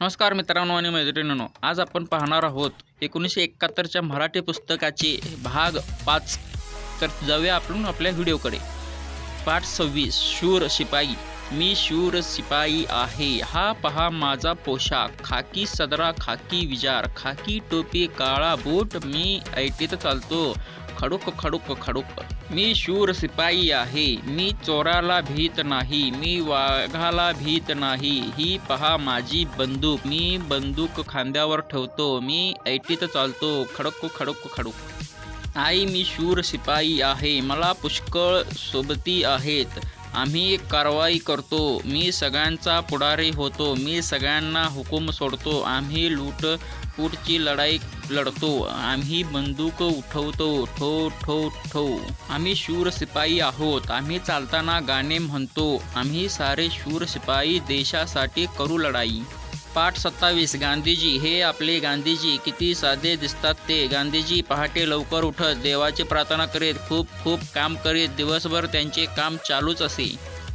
नमस्कार मित्रांनो आणि मैत्रिणींनो आज आपण पाहणार आहोत एकोणीसशे एकाहत्तरच्या मराठी पुस्तकाचे भाग पाच. तर जाऊया आपण आपल्या व्हिडिओकडे. पाठ सव्वीस शूर शिपाई. मी शूर सिपाई आहे. हा पहा माझा पोशाख. खाकी सदरा खाकी विजार. खाकी टोपी काळा बूट मी ऐटीत चालतो. खडूक खडूक खडूक. मी शूर सिपाई आहे. मी चोराला भीत नाही. मी वाघाला भीत नाही. ही पहा माझी बंदूक. मी बंदूक खांद्यावर ठेवतो. मी ऐटीत चालतो. खडक खडक खडूक. आई मी शूर सिपाई आहे. मला पुष्कळ सोबती आहेत. आम्ही कारवाई करतो. मी सगळ्यांचा पुढारी होतो. मी सगळ्यांना हुकूम सोडतो. आम्ही लूट पुढची लढाई लढतो. आम्ही बंदूक उठवतो. ठो ठो ठो. आम्ही शूर शिपाई आहोत. आम्ही चालताना गाणे म्हणतो. आम्ही सारे शूर शिपाई देशासाठी करू लढाई. पाठ सत्तावीस गांधीजी हे आपले गांधीजी किती साधे दिसतात ते. गांधीजी पहाटे लवकर उठत देवाची प्रार्थना करीत खूप खूप काम करीत दिवसभर त्यांचे काम चालूच असे.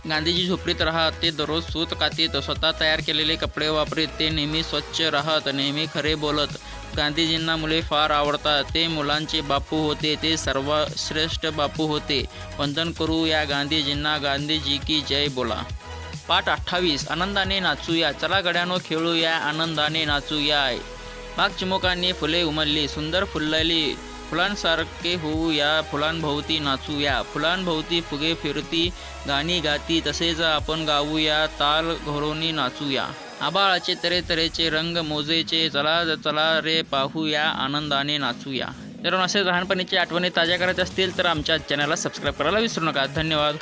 गांधीजी झोपडीत राहत ते दररोज सूत कातीत स्वतः तयार केलेले कपडे वापरीत ते नेहमी स्वच्छ राहत नेहमी खरे बोलत. गांधीजींना मुले फार आवडतात. ते मुलांचे बापू होते ते सर्वश्रेष्ठ बापू होते. वंदन करू या गांधीजींना. गांधीजी की जय बोला. पाठ अठ्ठावीस. आनंदाने नाचूया. चला गड्यानो खेळूया. आनंदाने नाचूया. बाग चिमुकांनी फुले उमलली सुंदर फुललेली फुलांसारखे होऊ या फुलांभोवती नाचूया. फुलांभोवती फुगे फिरती गाणी गाती. तसेच आपण गाऊया. ताल घोरोनी नाचूया. आबाळाचे तऱ्हेतऱ्हेचे रंग मोजेचे. चला चला रे पाहूया. आनंदाने नाचूया. जर असे लहानपणीची आठवणी ताज्या करायच्या असतील तर आमच्या चॅनलला सबस्क्राईब करायला विसरू नका. धन्यवाद.